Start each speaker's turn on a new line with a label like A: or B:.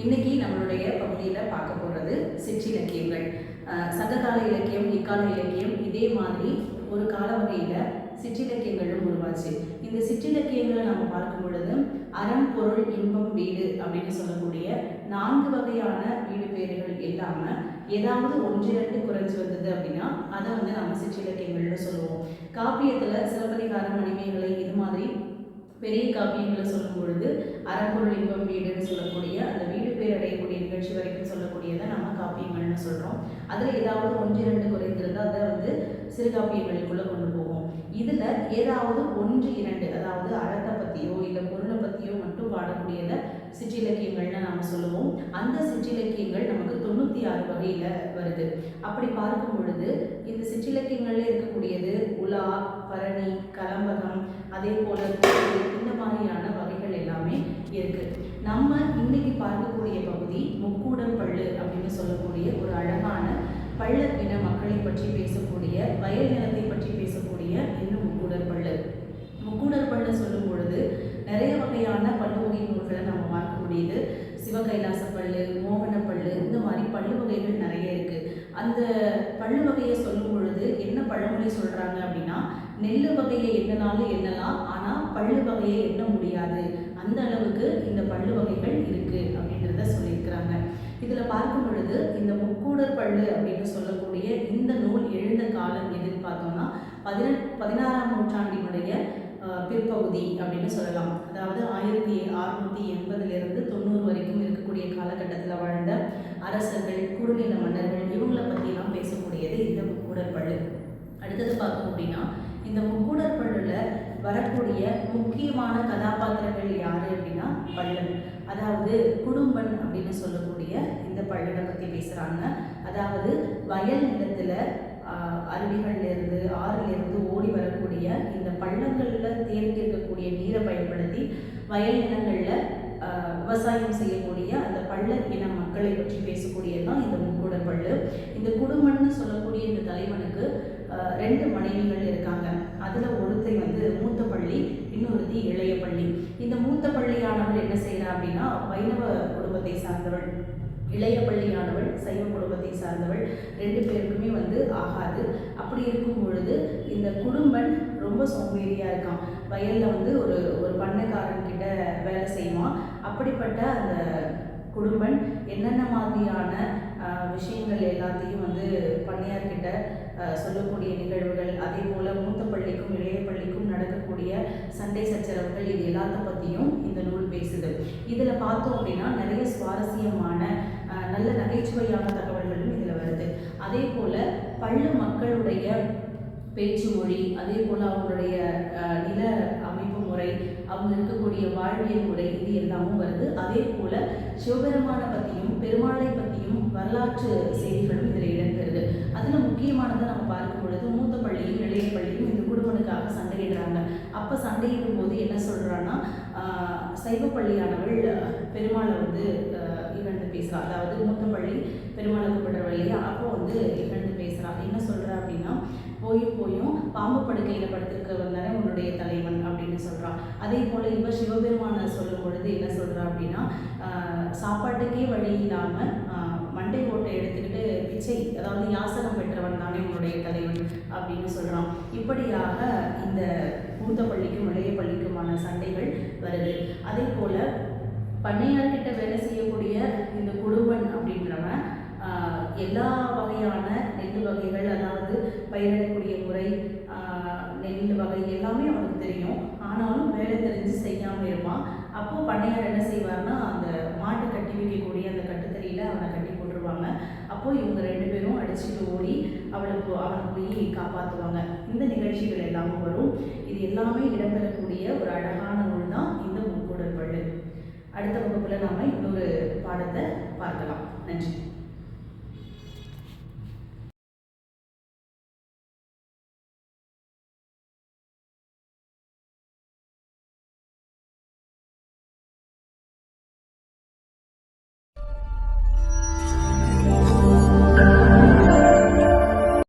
A: இன்னைக்கு நம்மளுடைய பகுதியில் பார்க்க போகிறது சிற்றிலக்கியங்கள் சங்ககால இலக்கியம் இக்கால இலக்கியம் இதே மாதிரி ஒரு கால வகையில் சிற்றிலக்கியங்களும் உருவாச்சு. இந்த சிற்றிலக்கியங்களை நம்ம பார்க்கும் பொழுது அறம் பொருள் இன்பம் வீடு அப்படின்னு சொல்லக்கூடிய நான்கு வகையான வீடு பேர்கள் இல்லாமல் ஏதாவது ஒன்று ரெண்டு குறைஞ்சி வந்தது அப்படின்னா அதை வந்து நம்ம சிற்றிலக்கியங்கள்னு சொல்லுவோம். காப்பியத்தில் சிலப்பதிகாரம் மணிமேகலை இது மாதிரி பெரிய காப்பியங்களை சொல்லும் பொழுது அறம்பொருள் இன்பம் வீடுன்னு சொல்லக்கூடிய அந்த வீடு பேர் அடையக்கூடிய நிகழ்ச்சி வரைக்கும் சொல்லக்கூடியதை நம்ம காப்பியங்கள்னு சொல்கிறோம் அதில் ஏதாவது ஒன்று இரண்டு குறைந்திருந்தால் அதை வந்து சிறுகாப்பியங்களுக்குள்ளே கொண்டு போவோம். இதில் ஏதாவது ஒன்று இரண்டு அதாவது அழகை பற்றியோ இல்லை பொருளை பற்றியோ மட்டும் பாடக்கூடியதை சிற்றிலக்கியங்கள்னு நாம் சொல்லுவோம். அந்த சிற்றிலக்கியங்கள் நமக்கு தொண்ணூற்றி ஆறு வகையில் வருது. அப்படி பார்க்கும் பொழுது இந்த சிற்றிலக்கியங்கள்ல இருக்கக்கூடியது உலா பரணி கலம்பகம் அதே போல கோவில், இந்த மாதிரியான வகைகள் எல்லாமே இருக்கு நம்ம இன்னைக்கு பார்க்கக்கூடிய பகுதி முக்கூடம் பள்ளு அப்படின்னு சொல்லக்கூடிய ஒரு அழகான பள்ளர் இன மக்களை பற்றி பேசக்கூடிய வயல் நிலத்தை பற்றி பேசக்கூடிய இன்னும் முக்கூடர் பள்ளு. முக்கூடர் பள்ளு சொல்லும் பொழுது நிறைய வகையான பல்லு வகை நூல்களை நம்ம பார்க்க முடியுது. சிவகைலாச பள்ளு மோகன பள்ளு இந்த மாதிரி பள்ளு வகைகள் நிறைய இருக்கு. அந்த பள்ளு வகையை சொல்லும் பொழுது என்ன பழமொழி சொல்றாங்க அப்படின்னா நெல்லு வகையை என்னனாலும் எண்ணலாம் ஆனால் பள்ளு வகையை எண்ண முடியாது. அந்த அளவுக்கு இந்த பள்ளு வகைகள் இருக்கு அப்படின்றத சொல்லியிருக்கிறாங்க இதுல பார்க்கும் பொழுது இந்த முக்கூடர் பள்ளு அப்படின்னு சொல்லக்கூடிய இந்த நூல் எழுந்த காலம் எதுன்னு பார்த்தோம்னா பதினெட் பதினாறாம் நூற்றாண்டினுடைய பிற்பகுதி அப்படின்னு சொல்லலாம். அதாவது ஆயிரத்தி அறுநூற்றி எண்பதுலேருந்து தொண்ணூறு வரைக்கும் இருக்கக்கூடிய காலகட்டத்தில் வாழ்ந்த அரசர்கள் குறுநில மன்னர்கள் இவங்களை பற்றிலாம் பேசக்கூடியது இந்த முக்கூடற்பள்ளு அடுத்தது பார்த்தோம் அப்படின்னா இந்த முக்கூடற்பள்ளுல வரக்கூடிய முக்கியமான கதாபாத்திரங்கள் யாரு அப்படின்னா பள்ளன் அதாவது குடும்பன் அப்படின்னு சொல்லக்கூடிய இந்த பள்ளனை பற்றி பேசுகிறாங்க அதாவது வயல் நிலத்தில் அருவிகள்லேருந்து ஆறிலிருந்து ஓடி வரக்கூடிய இந்த பள்ளங்களில் தேங்கி இருக்கக்கூடிய நீரை பயன்படுத்தி வயல் நிலங்களில் விவசாயம் செய்யக்கூடிய அந்த பள்ள இன மக்களை பற்றி பேசக்கூடியது தான் இந்த முக்கூட பள்ளு. இந்த குடும்பம்னு சொல்லக்கூடிய இந்த தலைவனுக்கு ரெண்டு மனைவிகள் இருக்காங்க. அதில் ஒருத்தை வந்து மூத்த பள்ளி இன்னொருத்தி இளைய பள்ளி. இந்த மூத்த பள்ளியானவள் என்ன செய்கிறா அப்படின்னா வைணவ குடும்பத்தை சார்ந்தவள் இளைய பள்ளியானவள் சைவ குடும்பத்தை சார்ந்தவள் ரெண்டு பேருக்குமே வந்து ஆகாது. அப்படி இருக்கும் பொழுது இந்த குடும்பன் ரொம்ப சோம்பேறியாக இருக்கான். வயலில் வந்து ஒரு ஒரு பண்ணைக்காரன் கிட்ட வேலை செய்வான். அப்படிப்பட்ட அந்த குடும்பன் என்னென்ன மாதிரியான விஷயங்கள் எல்லாத்தையும் வந்து பண்ணையார்கிட்ட சொல்லக்கூடிய நிகழ்வுகள் அதே போல மூத்த பள்ளிக்கும் இளைய பள்ளிக்கும் நடக்கக்கூடிய சண்டை சச்சரவுகள் இது எல்லாத்த பற்றியும் இந்த நூல் பேசுது. இதில் பார்த்தோம் அப்படின்னா நிறைய சுவாரஸ்யமான நல்ல நகைச்சுவையான தகவல்களும் இதில் வருது. அதே போல பள்ளு மக்களுடைய பேச்சு மொழி அதே போல் அவங்களுடைய நில அமைப்பு முறை அவங்க இருக்கக்கூடிய வாழ்வியல் முறை இது எல்லாமும் வருது. அதே போல் சிவபெருமானை பற்றியும் பெருமாளை பற்றியும் வரலாற்று செய்திகளும் இதில் இடம்பெறுது. அதில் முக்கியமானதை நம்ம பார்க்கும் பொழுது மூத்த பள்ளியும் இளைய பள்ளியும் இந்த குடும்பனுக்காக சண்டையிடுறாங்க. அப்போ சண்டையிடும் போது என்ன சொல்கிறான்னா சைவ பள்ளியானவள் பெருமாளை வந்து இகழ்ந்து பேசுகிறா அதாவது மூத்த பள்ளி பெருமாளை கூப்பிடுறவள் இல்லையா அப்போ வந்து இகழ்ந்து பேசுகிறா என்ன சொல்கிறா அப்படின்னா போயும் போயும் பாம்பு படுக்கையில் படுத்திருக்கவன் தானே உன்னுடைய தலைவன் அப்படின்னு சொல்கிறான் அதே போல் இவ சிவபெருமானை சொல்லும் பொழுது என்ன சொல்கிறா அப்படின்னா சாப்பாட்டுக்கே வழி இல்லாமல் மண்டை கோட்டை எடுத்துக்கிட்டு பிச்சை அதாவது யாசகம் பெற்றவன் தானே உன்னுடைய தலைவன் அப்படின்னு சொல்கிறான் இப்படியாக இந்த மூத்த பள்ளிக்கும் இளைய பள்ளிக்குமான சண்டைகள் வருது. அதே போல் பண்ணையார்கிட்ட வேலை செய்யக்கூடிய இந்த குடும்பன் அப்படின்றவன் எல்லா வகையான நெல் வகைகள் அதாவது பயிரிடக்கூடிய முறை ஆஹ், நெல் வகை எல்லாமே அவனுக்கு தெரியும். ஆனாலும் வேலை தெரிஞ்சு செய்யாமல் இருப்பான். அப்போது பண்ணையார் என்ன செய்வார்னா அந்த மாட்டை கட்டி வைக்கக்கூடிய அந்த கட்டுத்தறியில் அவனை கட்டி போட்டுருவாங்க. அப்போது இவங்க ரெண்டு பேரும் அடிச்சுட்டு ஓடி அவளை போ அவனை போய் காப்பாற்றுவாங்க இந்த நிகழ்ச்சிகள் எல்லாமும் வரும். இது எல்லாமே இடம்பெறக்கூடிய ஒரு அழகான நூல் தான் இந்த முக்கூடல் பள்ளு. அடுத்த வகுப்பில் நாம் இன்னொரு பாடத்தை பார்க்கலாம். நன்றி.